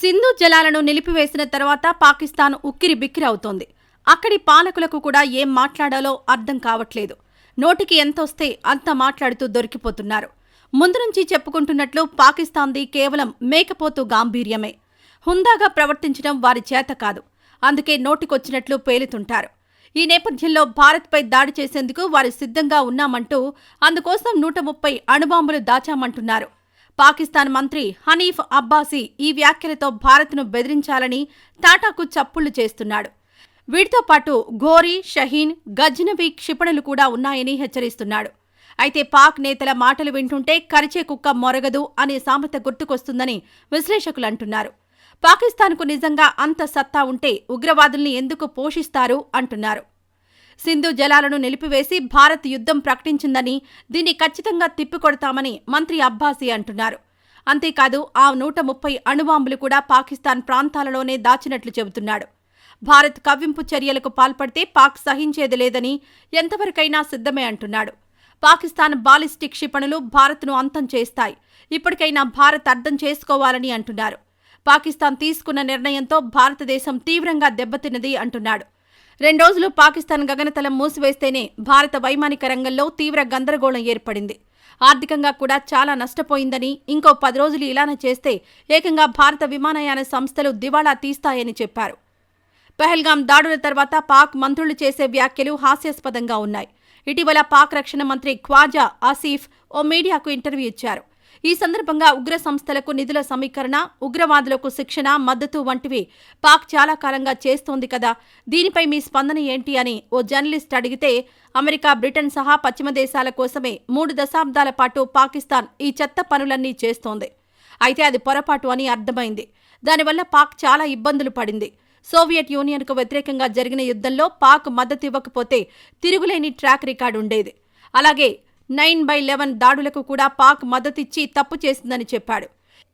సింధు జలాలను నిలిపివేసిన తర్వాత పాకిస్తాన్ ఉక్కిరి బిక్కిరి అవుతోంది. అక్కడి పాలకులకు కూడా ఏం మాట్లాడాలో అర్థం కావట్లేదు. నోటికి ఎంతొస్తే అంత మాట్లాడుతూ దొరికిపోతున్నారు. ముందు నుంచి చెప్పుకుంటున్నట్లు పాకిస్తాన్ది కేవలం మేకపోతు గాంభీర్యమే. హుందాగా ప్రవర్తించడం వారి చేత కాదు. అందుకే నోటికొచ్చినట్లు పేలుతుంటారు. ఈ నేపథ్యంలో భారత్పై దాడి చేసేందుకు వారు సిద్ధంగా ఉన్నామంటూ అందుకోసం నూట ముప్పై అణుబాంబులు దాచామంటున్నారు. పాకిస్తాన్ మంత్రి హనీఫ్ అబ్బాసీ ఈ వ్యాఖ్యలతో భారత్ను బెదిరించాలని టాటాకు చప్పుళ్ళు చేస్తున్నాడు. వీటితో పాటు ఘోరీ షహీన్ గజ్నవి క్షిపణులు కూడా ఉన్నాయని హెచ్చరిస్తున్నాడు. అయితే పాక్ నేతల మాటలు వింటుంటే కరిచే కుక్క మొరగదు అనే సామెత గుర్తుకొస్తుందని విశ్లేషకులు అంటున్నారు. పాకిస్తాన్కు నిజంగా అంత సత్తా ఉంటే ఉగ్రవాదుల్ని ఎందుకు పోషిస్తారు అంటున్నారు. సింధు జలాలను నిలిపివేసి భారత్ యుద్ధం ప్రకటించిందని దీన్ని ఖచ్చితంగా తిప్పికొడతామని మంత్రి అబ్బాసీ అంటున్నారు. అంతేకాదు ఆ నూట ముప్పై అణువాంబులు కూడా పాకిస్తాన్ ప్రాంతాలలోనే దాచినట్లు చెబుతున్నాడు. భారత్ కవ్వింపు చర్యలకు పాల్పడితే పాక్ సహించేది లేదని ఎంతవరకైనా సిద్ధమే అంటున్నాడు. పాకిస్తాన్ బాలిస్టిక్ క్షిపణులు భారత్ను అంతం చేస్తాయి. ఇప్పటికైనా భారత్ అర్థం చేసుకోవాలని అంటున్నారు. పాకిస్తాన్ తీసుకున్న నిర్ణయంతో భారతదేశం తీవ్రంగా దెబ్బతిన్నది అంటున్నాడు. రెండు రోజులు పాకిస్తాన్ గగనతలం మూసివేస్తేనే భారత వైమానిక రంగంలో తీవ్ర గందరగోళం ఏర్పడింది. ఆర్థికంగా కూడా చాలా నష్టపోయిందని ఇంకో పది రోజులు ఇలానే చేస్తే ఏకంగా భారత విమానయాన సంస్థలు దివాళా తీస్తాయని చెప్పారు. పెహల్గాం దాడుల తర్వాత పాక్ మంత్రులు చేసే వ్యాఖ్యలు హాస్యాస్పదంగా ఉన్నాయి. ఇటీవల పాక్ రక్షణ మంత్రి ఖ్వాజా ఆసిఫ్ ఓ మీడియాకు ఇంటర్వ్యూ ఇచ్చారు. ఈ సందర్భంగా ఉగ్ర సంస్థలకు నిధుల సమీకరణ ఉగ్రవాదులకు శిక్షణ మద్దతు వంటివి పాక్ చాలా కాలంగా చేస్తోంది కదా. దీనిపై మీ స్పందన ఏంటి అని ఓ జర్నలిస్ట్ అడిగితే అమెరికా బ్రిటన్ సహా పశ్చిమ దేశాల కోసమే మూడు దశాబ్దాల పాటు పాకిస్తాన్ ఈ చెత్త పనులన్నీ చేస్తోంది. అయితే అది పొరపాటు అని అర్థమైంది. దానివల్ల పాక్ చాలా ఇబ్బందులు పడింది. సోవియట్ యూనియన్కు వ్యతిరేకంగా జరిగిన యుద్ధంలో పాక్ మద్దతు ఇవ్వకపోతే తిరుగులేని ట్రాక్ రికార్డు ఉండేది. అలాగే నైన్ బై లెవెన్ దాడులకు కూడా పాక్ మద్దతిచ్చి తప్పు చేసిందని చెప్పాడు.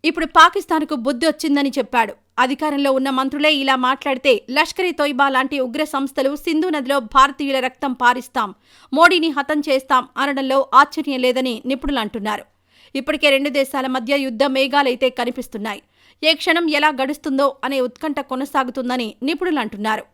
ఇప్పుడు పాకిస్తాన్కు బుద్ధి వచ్చిందని చెప్పాడు. అధికారంలో ఉన్న మంత్రులే ఇలా మాట్లాడితే లష్కర్ ఇ తోయిబా లాంటి ఉగ్ర సంస్థలు సింధు నదిలో భారతీయుల రక్తం పారిస్తాం మోడీని హతం చేస్తాం అనడంలో ఆశ్చర్యం లేదని నిపుణులు అంటున్నారు. ఇప్పటికే రెండు దేశాల మధ్య యుద్ధ మేఘాలైతే కనిపిస్తున్నాయి. ఏ క్షణం ఎలా గడుస్తుందో అనే ఉత్కంఠ కొనసాగుతుందని నిపుణులు అంటున్నారు.